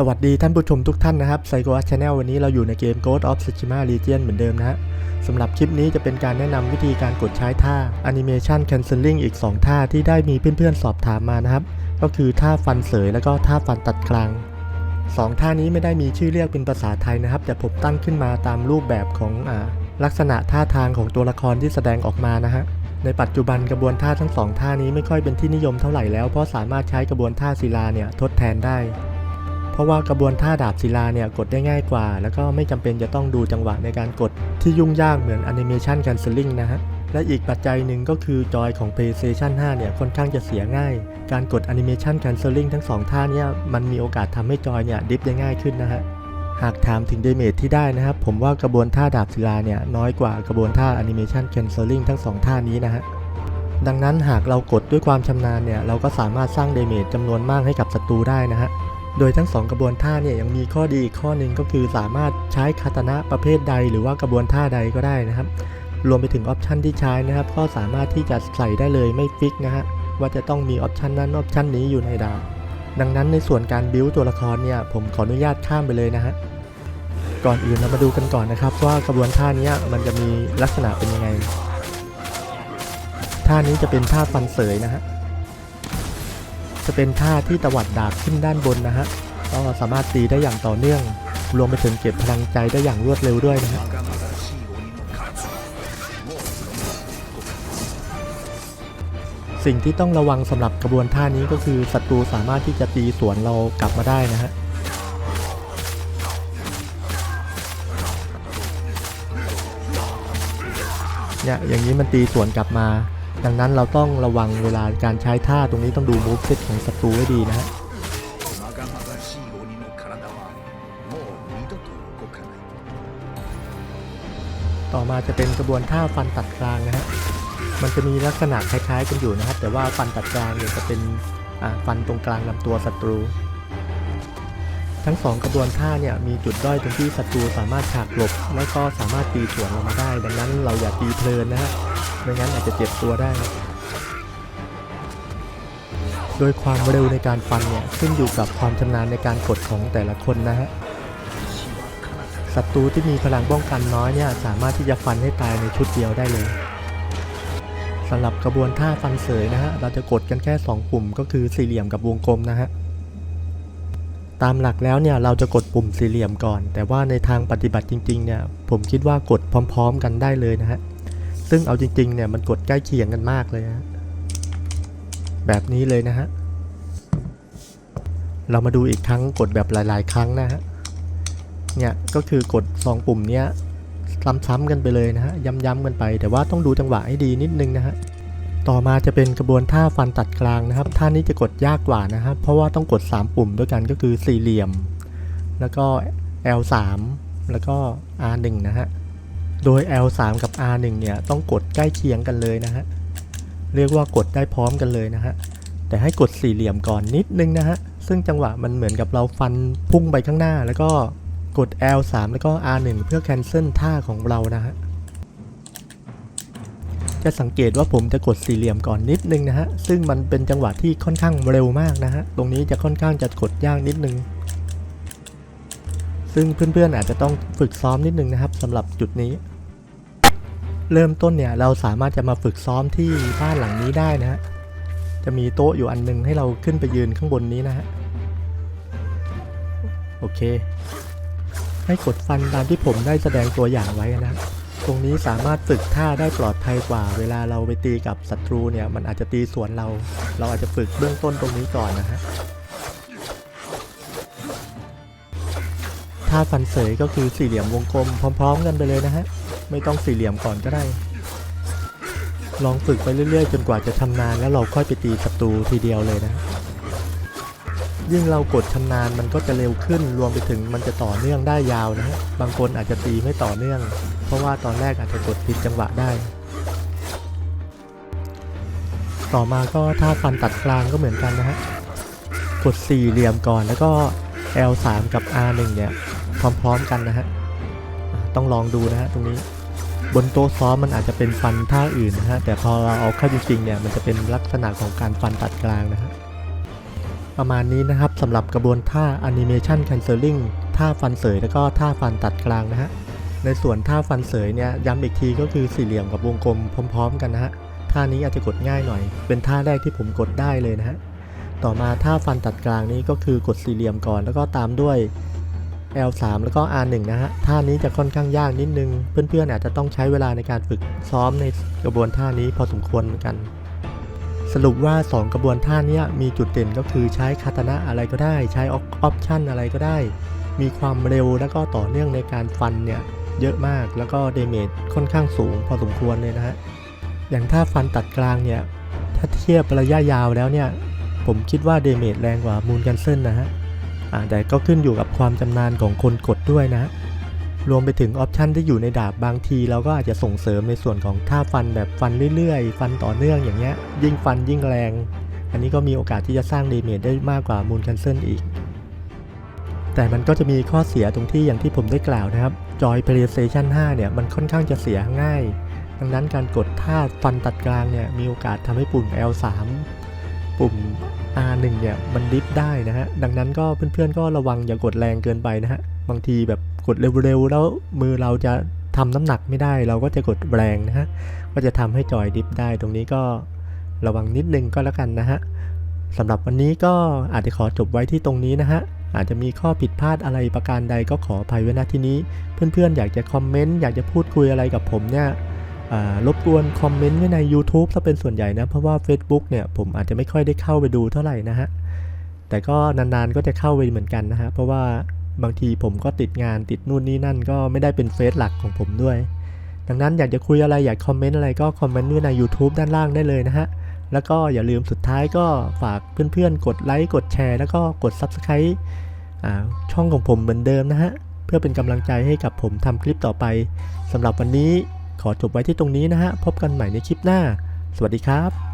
สวัสดีท่านผู้ชมทุกท่านนะครับไซโก a ช Channel วันนี้เราอยู่ในเกม Ghost of Tsushima Legion เหมือนเดิมนะฮะสำหรับคลิปนี้จะเป็นการแนะนำวิธีการกดใช้ท่า Animation Cancelling อีก 2 ท่าที่ได้มีเพื่อนๆสอบถามมานะครับ ก็คือท่าฟันเสยแล้วก็ท่าฟันตัดกลางสองท่านี้ไม่ได้มีชื่อเรียกเป็นภาษาไทยนะครับ แต่ผมตั้งขึ้นมาตามรูปแบบของอลักษณะท่าทางของตัวละครที่แสดงออกมานะฮะในปัจจุบันกระบวนท่าทั้งสองท่านี้ไม่ค่อยเป็นที่นิยมเท่าไหร่แล้วเพราะสามารถใช้กระบวนท่าศิลาเนี่ยทดแทนได้ เพราะว่ากระบวนท่าดาบศิลาเนี่ยกดได้ง่ายกว่า แล้วก็ไม่จำเป็นจะต้องดูจังหวะในการกดที่ยุ่งยากเหมือน Animation Cancelling นะฮะและอีกปัจจัยหนึ่งก็คือจอยของ PlayStation 5 เนี่ยค่อนข้างจะเสียง่าย การกด Animation Cancelling ทั้งสองท่าเนี่ยมันมีโอกาสทำให้จอยเนี่ยดิฟได้ง่ายขึ้นนะฮะ หากถามถึงเดเมจที่ได้นะครับ ผมว่ากระบวนท่าดาบศิลาเนี่ยน้อยกว่ากระบวนท่า Animation Cancelling ทั้งสองท่านี้นะฮะ ดังนั้นหากเรากดด้วยความชำนาญเนี่ยเราก็สามารถสร้างเดเมจจำนวนมากให้กับศัตรูได้นะฮะ โดยทั้งสองกระบวนท่าเนี่ยยังมีข้อดีอีกข้อหนึ่งก็คือสามารถใช้คาตานะประเภทใด หรือว่ากระบวนท่าใดก็ได้นะครับ รวมไปถึงออปชันที่ใช้นะครับ ก็สามารถที่จะใส่ได้เลยไม่ฟิกนะฮะว่าจะต้องมีออปชันนั้นออปชันนี้อยู่ในดาวดังนั้นในส่วนการบิวตัวละครเนี่ยผมขออนุญาตข้ามไปเลยนะฮะก่อนอื่นเรามาดูกันก่อนนะครับ ว่ากระบวนท่านี้มันจะมีลักษณะเป็นยังไงท่านี้จะเป็นท่าฟันเสยนะฮะ จะเป็นท่าที่ตวัดดาบขึ้นด้านบนนะฮะก็สามารถตีได้อย่างต่อเนื่อง รวมไปถึงเก็บพลังใจได้อย่างรวดเร็วด้วยนะฮะสิ่งที่ต้องระวังสำหรับกระบวนท่านี้ก็คือศัตรูสามารถที่จะตีสวนเรากลับมาได้นะฮะเนี่ยอย่างนี้มันตีสวนกลับมา ดังนั้นเราต้องระวังเวลาการใช้ท่าตรงนี้ต้องดูมูฟเซตของศัตรูให้ดีนะฮะต่อมาจะเป็นกระบวนท่าฟันตัดกลางนะฮะมันจะมีลักษณะคล้ายๆกันอยู่นะครับแต่ว่าฟันตัดกลางเนี่ยจะเป็นฟันตรงกลางลำตัวศัตรู ทั้งสองกระบวนท่าเนี่ยมีจุดด้อยตรงที่ศัตรูสามารถฉากหลบ แล้วก็สามารถตีสวนเรามาได้ ดังนั้นเราอย่าตีเพลินนะฮะไม่งั้นอาจจะเจ็บตัวได้ โดยความเร็วในการฟันเนี่ยขึ้นอยู่กับความชำนาญในการกดของแต่ละคนนะฮะศัตรูที่มีพลังป้องกันน้อยเนี่ยสามารถที่จะฟันให้ตายในชุดเดียวได้เลยสำหรับกระบวนท่าฟันเสยนะฮะเราจะกดกันแค่ 2 ปุ่มก็คือสี่เหลี่ยมกับวงกลมนะฮะ ตามหลักแล้วเนี่ยเราจะกดปุ่มสี่เหลี่ยมก่อน แต่ว่าในทางปฏิบัติจริงๆเนี่ยผมคิดว่ากดพร้อม ๆ กันได้เลยนะฮะซึ่งเอาจริงๆเนี่ยมันกดใกล้เคียงกันมากเลยฮะแบบนี้เลยนะฮะเรามาดูอีกครั้งกดแบบหลาย ๆ ครั้งนะฮะเนี่ยก็คือกด2ปุ่มเนี้ยซ้ำๆกันไปเลยนะฮะย้ำๆกันไป แต่ว่าต้องดูจังหวะให้ดีนิดนึงนะฮะ ต่อมาจะเป็นกระบวนท่าฟันตัดกลางนะครับ ท่านี้จะกดยากกว่านะครับ เพราะว่าต้องกด 3 ปุ่มด้วยกันก็คือสี่เหลี่ยม แล้วก็ L3 แล้วก็ R1 นะฮะ โดย L3 กับ R1 เนี่ยต้องกดใกล้เคียงกันเลยนะฮะ เรียกว่ากดได้พร้อมกันเลยนะฮะ แต่ให้กดสี่เหลี่ยมก่อนนิดนึงนะฮะ ซึ่งจังหวะมันเหมือนกับเราฟันพุ่งไปข้างหน้า แล้วก็กด L3 แล้วก็ R1 เพื่อ cancel ท่าของเรานะฮะ จะสังเกตว่าผมจะกดสี่เหลี่ยมก่อนนิดนึงนะฮะ ซึ่งมันเป็นจังหวะที่ค่อนข้างเร็วมากนะฮะ ตรงนี้จะค่อนข้างจะกดยากนิดนึง ซึ่งเพื่อนๆอาจจะต้องฝึกซ้อมนิดนึงนะครับสำหรับจุดนี้ เริ่มต้นเนี่ยเราสามารถจะมาฝึกซ้อมที่บ้านหลังนี้ได้นะฮะ จะมีโต๊ะอยู่อันหนึงให้เราขึ้นไปยืนข้างบนนี้นะฮะ โอเค ให้กดฟันตามที่ผมได้แสดงตัวอย่างไว้นะ ตรงนี้สามารถฝึกท่าได้ปลอดภัยกว่า เวลาเราไปตีกับศัตรูเนี่ยมันอาจจะตีสวนเรา เราอาจจะฝึกเบื้องต้นตรงนี้ก่อนนะฮะท่าฟันเสยก็คือสี่เหลี่ยมวงกลมพร้อม ๆ กันไปเลยนะฮะไม่ต้องสี่เหลี่ยมก่อนก็ได้ ลองฝึกไปเรื่อยๆ จนกว่าจะชำนาญแล้วเราค่อยไปตีศัตรูทีเดียวเลยนะ ยิ่งเรากดชำนาญมันก็จะเร็วขึ้นรวมไปถึงมันจะต่อเนื่องได้ยาวนะฮะบางคนอาจจะตีไม่ต่อเนื่อง เพราะว่าตอนแรกอาจจะกดผิดจังหวะได้ ต่อมาก็ท่าฟันตัดกลางก็เหมือนกันนะฮะกดสี่เหลี่ยมก่อนแล้วก็ L3 กับ R1 เนี่ยพร้อมๆกันนะฮะต้องลองดูนะฮะตรงนี้บนโต๊ะซ้อมมันอาจจะเป็นฟันท่าอื่นนะฮะแต่พอเราเอาเข้าจริงๆเนี่ยมันจะเป็นลักษณะของการฟันตัดกลางนะฮะ ประมาณนี้นะครับสำหรับกระบวนท่า Animation Cancelling ท่าฟันเสยแล้วก็ท่าฟันตัดกลางนะฮะในส่วนท่าฟันเสยเนี่ยย้ำอีกทีก็คือสี่เหลี่ยมกับวงกลมพร้อม ๆ กันนะฮะท่านี้อาจจะกดง่ายหน่อย เป็นท่าแรกที่ผมกดได้เลยนะฮะต่อมาท่าฟันตัดกลางนี้ก็คือกดสี่เหลี่ยมก่อน แล้วก็ตามด้วย L3 แล้วก็ R1 นะฮะท่านี้จะค่อนข้างยากนิดนึง เพื่อนๆอาจจะต้องใช้เวลาในการฝึกซ้อมในกระบวนท่านี้พอสมควรเหมือนกัน สรุปว่า 2 กระบวนท่านี้มีจุดเด่นก็คือใช้คาตนะอะไรก็ได้ ใช้ออปชั่นอะไรก็ได้ มีความเร็วแล้วก็ต่อเนื่องในการฟันเนี่ยเยอะมากแล้วก็เดเมจค่อนข้างสูงพอสมควรเลยนะฮะอย่างถ้าฟันตัดกลางเนี่ยถ้าเทียบระยะยาวแล้วเนี่ยผมคิดว่าเดเมจแรงกว่ามูนกันเซิลนะฮะแต่ก็ขึ้นอยู่กับความจำนาญของคนกดด้วยนะ รวมไปถึงออปชันที่อยู่ในดาบบางทีเราก็อาจจะส่งเสริมในส่วนของท่าฟันแบบฟันเรื่อยๆ ฟันต่อเนื่องอย่างเงี้ย ยิ่งฟันยิ่งแรง อันนี้ก็มีโอกาสที่จะสร้างเดเมจได้มากกว่ามูนคันเซิลอีก แต่มันก็จะมีข้อเสียตรงที่อย่างที่ผมได้กล่าวนะครับ จอย PlayStation 5 เนี่ยมันค่อนข้างจะเสียง่าย ดังนั้นการกดท่าฟันตัดกลางเนี่ยมีโอกาสทำให้ปุ่ม L3 ปุ่ม R1 เนี่ยมันดิฟได้นะฮะ ดังนั้นก็เพื่อนๆก็ระวังอย่ากดแรงเกินไปนะฮะ บางทีแบบ กดเร็วๆแล้วมือเราจะทำน้ำหนักไม่ได้ เราก็จะกดแรงนะฮะก็จะทำให้จอยดิฟได้ตรงนี้ก็ระวังนิดนึงก็แล้วกันนะฮะสำหรับวันนี้ก็อาจจะขอจบไว้ที่ตรงนี้นะฮะอาจจะมีข้อผิดพลาดอะไรประการใดก็ขออภัยไว้ณที่นี้ เพื่อนๆ อยากจะคอมเมนต์อยากจะพูดคุยอะไรกับผมเนี่ยรบกวนคอมเมนต์ไว้ใน YouTube ซะเป็นส่วนใหญ่นะ เพราะว่า Facebook เนี่ยผมอาจจะไม่ค่อยได้เข้าไปดูเท่าไหร่นะฮะ แต่ก็นานๆก็จะเข้าไปเหมือนกันนะฮะ เพราะว่า บางทีผมก็ติดงานติดนู่นนี่นั่นก็ไม่ได้เป็นเฟซหลักของผมด้วย ดังนั้นอยากจะคุยอะไรอยากคอมเมนต์อะไรก็คอมเมนต์ไว้ใน YouTube ด้านล่างได้เลยนะฮะ แล้วก็อย่าลืมสุดท้ายก็ฝากเพื่อนๆ กดไลค์กดแชร์แล้วก็กด Subscribe ช่องของผมเหมือนเดิมนะฮะ เพื่อเป็นกำลังใจให้กับผมทำคลิปต่อไปสำหรับวันนี้ขอจบไว้ที่ตรงนี้นะฮะ พบกันใหม่ในคลิปหน้า สวัสดีครับ